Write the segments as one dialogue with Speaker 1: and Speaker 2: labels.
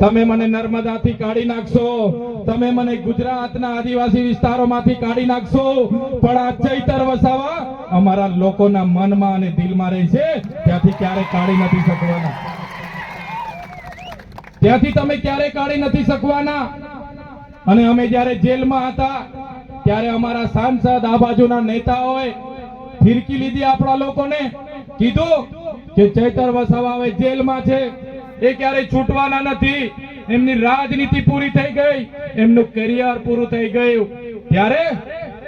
Speaker 1: તમે મને નર્મદાથી કાઢી નાખશો. તમે મને ગુજરાતના આદિવાસી વિસ્તારોમાંથી કાઢી નાખશો. પણ આ ચૈતર વસાવા અમારા લોકોના મનમાં અને દિલમાં રહે છે. ત્યાંથી ક્યારે કાઢી નથી શકવાના. ત્યાંથી તમે ક્યારે કાઢી નથી શકવાના? અને અમે જ્યારે જેલમાં હતા, ત્યારે અમારા સાંસદ આ બાજુના નેતાઓએ ફિરકી લીધી આપણા લોકોને. કીધું કે ચૈતર વસાવા હવે જેલમાં છે. એ ક્યારેય છૂટવાના નથી એમની રાજનીતિ પૂરી થઈ ગઈ એમનું કરિયર પૂરું થઈ ગયું ત્યારે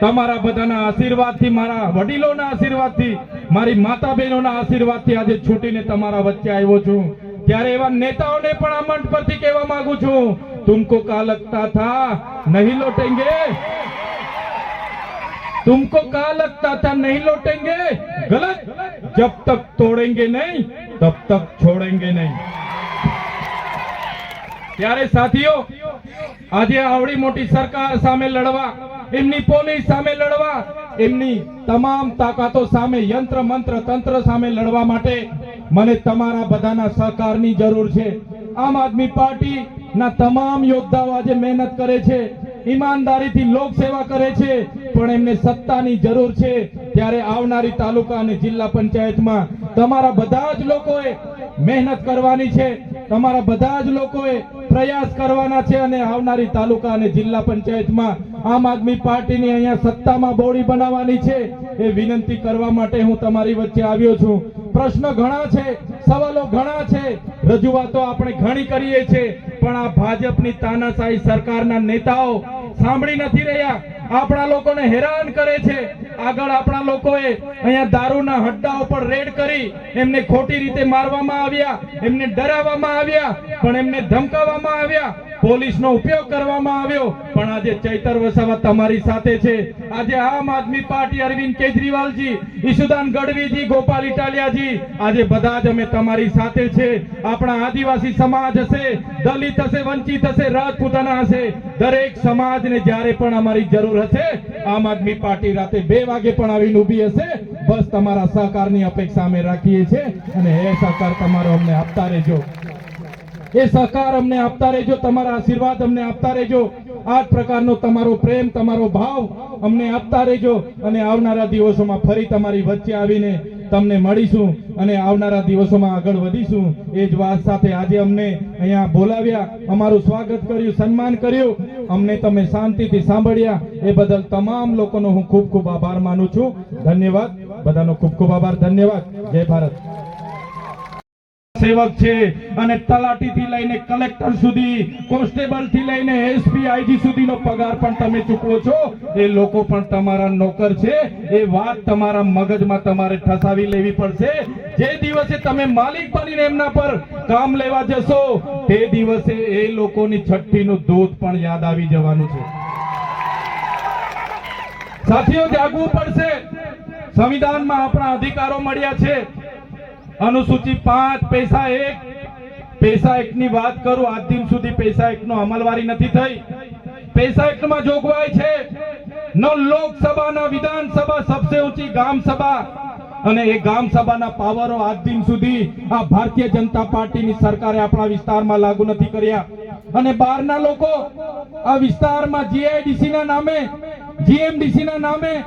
Speaker 1: તમારા બધાના આશીર્વાદથી મારા વડીલોના આશીર્વાદથી મારી માતા બહેનોના આશીર્વાદથી આજે છૂટીને તમારા વચ્ચે આવ્યો છું ત્યારે એવા નેતાઓને પણ આ મંચ પરથી કહેવા માંગુ છું तुमको का लगता था नहीं लौटेंगे तुमको का लगता था नहीं लौटेंगे गलत जब तक तोड़ेंगे नहीं तब तक छोड़ेंगे नहीं ત્યારે સાથીઓ, આજે આવડી મોટી સરકાર સામે લડવા, એમની પોલીસ સામે લડવા, એમની તમામ તાકાતો સામે યંત્ર, મંત્ર, તંત્ર સામે લડવા માટે મને તમારા બધાના સહકારની જરૂર છે. આમ આદમી પાર્ટી ના તમામ યોદ્ધાઓ આજે મહેનત કરે છે, ઈમાનદારીથી લોક સેવા કરે છે, પણ એમને સત્તાની જરૂર છે. ત્યારે આવનારી તાલુકા અને જિલ્લા પંચાયતમાં તમારા બધા જ લોકોએ મહેનત કરવાની છે. તમારા બધા જ લોકોએ પ્રયાસ કરવાના છે અને આવનારી તાલુકા અને જિલ્લા પંચાયતમાં આમ આદમી પાર્ટીની અહીંયા સત્તામાં બોડી બનાવવાની છે એ વિનંતી કરવા માટે હું તમારી વચ્ચે આવ્યો છું. પ્રશ્ન ઘણા છે, સવાલો ઘણા છે, રજૂઆતો આપણે ઘણી કરીએ છીએ, પણ આ ભાજપની તાનાશાહી સરકારના નેતાઓ સાંભળી નથી રહ્યા. આપણા લોકોને હેરાન કરે છે. આગળ આપણા લોકોએ અહીંયા દારૂના હડ્ડા ઉપર રેડ કરી એમને ખોટી રીતે મારવામાં આવ્યા, એમને ડરાવવામાં આવ્યા, પણ એમને ધમકાવવામાં આવ્યા. પોલીસનો ઉપયોગ કરવામાં આવ્યો, પણ આજે ચૈતર વસાવા તમારી સાથે છે. આજે આમ આદમી પાર્ટી અરવિંદ કેજરીવાલજી ઈશુદાન ગઢવીજી, ગોપાલ ઇટાલિયાજી, આજે બધા જ અમે તમારી સાથે છે. આપણા આદિવાસી સમાજ હશે, દલિત હશે, વંચિત હશે, રાજપૂતાના હશે. દરેક સમાજને જ્યારે પણ અમારી જરૂર હશે આમ આદમી પાર્ટી રાતે બે વાગે પણ આવીને ઊભી હશે. બસ તમારા સહકારની અપેક્ષા અમે રાખીએ છીએ. અને એ સહકાર તમારો અમને આપતા રહેજો. એ સહકાર અમને આપતા રહેજો, તમારા આશીર્વાદ અમને આપતા રહેજો. આ પ્રકારનો તમારો પ્રેમ, તમારો ભાવ અમને આપતા રહેજો. અને આવનારા દિવસોમાં ફરી તમારી વચ્ચે આવીને તમને મળીશું અને આવનારા દિવસોમાં આગળ વધીશું. એ જ વાત સાથે આજે અમને અહીંયા બોલાવ્યા, અમારું સ્વાગત કર્યું, સન્માન કર્યું. અમને તમે શાંતિથી સાંભળ્યા. એ બદલ તમામ લોકોનો હું ખૂબ ખૂબ આભાર માનું છું. ધન્યવાદ. બધાનો ખૂબ ખૂબ આભાર. ધન્યવાદ. જય ભારત. સેવક છે અને તલાટીથી લઈને કલેક્ટર સુધી, કોન્સ્ટેબલથી લઈને એસપી, આઈજી સુધીનો પગાર પણ તમે ચૂકવો છો. એ લોકો પણ તમારા નોકર છે. એ વાત તમારા મગજમાં તમારે ઠસાવી લેવી પડશે. જે દિવસે તમે માલિક બનીને એમના પર કામ લેવા જશો, તે દિવસે એ લોકોની છઠ્ઠીનું દૂધ પણ યાદ આવી જવાનું છે. સાથીઓ, જાગવું પડશે. સંવિધાનમાં આપણા અધિકારો મળ્યા છે. અનુસૂચિ પાંચ, પૈસા એક. પૈસા એક ની વાત કરું, આજ દિન સુધી પૈસા એક નો અમલવારી નથી થઈ. પૈસા એક માં જોગવાઈ છે. ન લોકસભા ના વિધાનસભા, સબસે ઊંચી ગામ સભા. અને એ ગામ સભાના પાવરો આજ દિન સુધી આ ભારતીય જનતા પાર્ટીની સરકારે આપણા વિસ્તારમાં લાગુ નથી કર્યા. અને બહારના લોકો આ વિસ્તારમાં જીઆઈડીસી ના નામે જીએમડીસી ના નામે,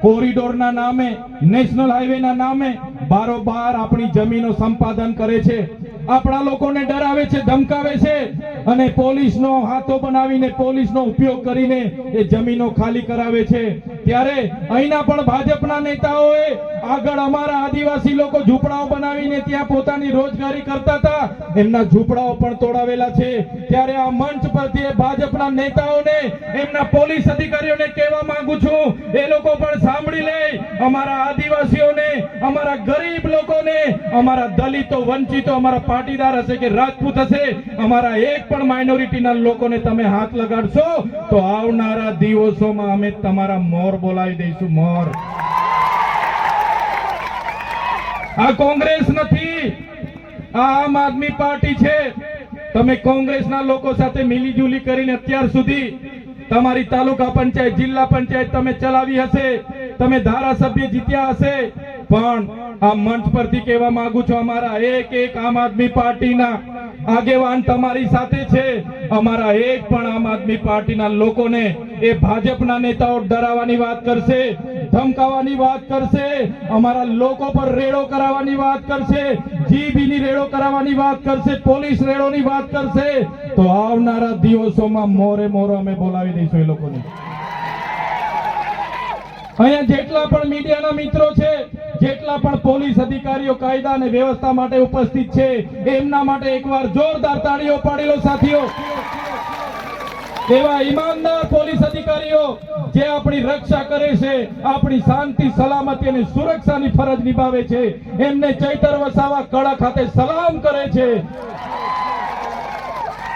Speaker 1: કોરિડોરના નામે, નેશનલ હાઈવે ના નામે બારોબાર આપણી જમીનો સંપાદન કરે છે. આપણા લોકોને ડરાવે છે, ધમકાવે છે. અને પોલીસનો હાથો બનાવીને પોલીસનો ઉપયોગ કરીને એ જમીનો ખાલી કરાવે છે. ત્યારે અહીંના પણ ભાજપના નેતાઓએ આગળ અમારા આદિવાસી લોકો ઝૂંપડાઓ બનાવીને ત્યાં પોતાની રોજગારી કરતા હતા. એમના ઝૂંપડાઓ પણ તોડાવેલા છે. ત્યારે આ મંચ પરથી ભાજપના નેતાઓને, એમના પોલીસ અધિકારીઓને કહેવા માંગુ છું, એ લોકો પણ સાંભળી લે. અમારા આદિવાસીઓને, અમારા ગરીબ લોકોને, અમારા દલિતો, વંચિતો, અમારા પાટીદાર હશે કે રાજપૂત હશે, અમારા એક પણ માઇનોરિટીના લોકોને તમે હાથ લગાડશો, તો આવનારા દિવસોમાં અમે તમારા મોર બોલાવી દઈશું, મોર. આ કોંગ્રેસ નથી. આ આમ આદમી પાર્ટી છે. તમે કોંગ્રેસના લોકો સાથે મિલીજુલી કરીને અત્યાર સુધી તમારી તાલુકા પંચાયત, જિલ્લા પંચાયત તમે ચલાવી હશે, તમે ધારાસભ્ય જીત્યા હશે. પણ આ મંચ પરથી કહેવા માંગુ છું, અમારા એક એક આમ આદમી પાર્ટીના આગેવાન તમારી સાથે છે. અમારા એક પણ આમ આદમી પાર્ટીના લોકોને એ ભાજપના નેતાઓ ડરાવવાની વાત કરશે ધમકાવાની વાત કરશે, અમારા લોકો પર રેડો કરાવવાની વાત કરશે, જીબીની રેડો કરાવવાની વાત કરશે, પોલીસ રેડોની વાત કરશે, તો આવનારા દિવસોમાં મોરે મોરો અમે બોલાવી દઈશું એ લોકોને. અહીંયા જેટલા પણ મીડિયાના મિત્રો છે જેટલા પણ પોલીસ અધિકારીઓ કાયદા અને વ્યવસ્થા માટે ઉપસ્થિત છે, એમના માટે એકવાર જોરદાર તાળીઓ પાડેલો સાથીઓ. એવા ઈમાનદાર પોલીસ અધિકારીઓ, જે આપણી રક્ષા કરે છે, આપણી શાંતિ, સલામતી અને સુરક્ષાની ફરજ નિભાવે છે, એમને ચૈતર વસાવા કડા ખાતે સલામ કરે છે.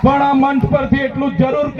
Speaker 1: પણ આ મંચ પરથી એટલું જરૂર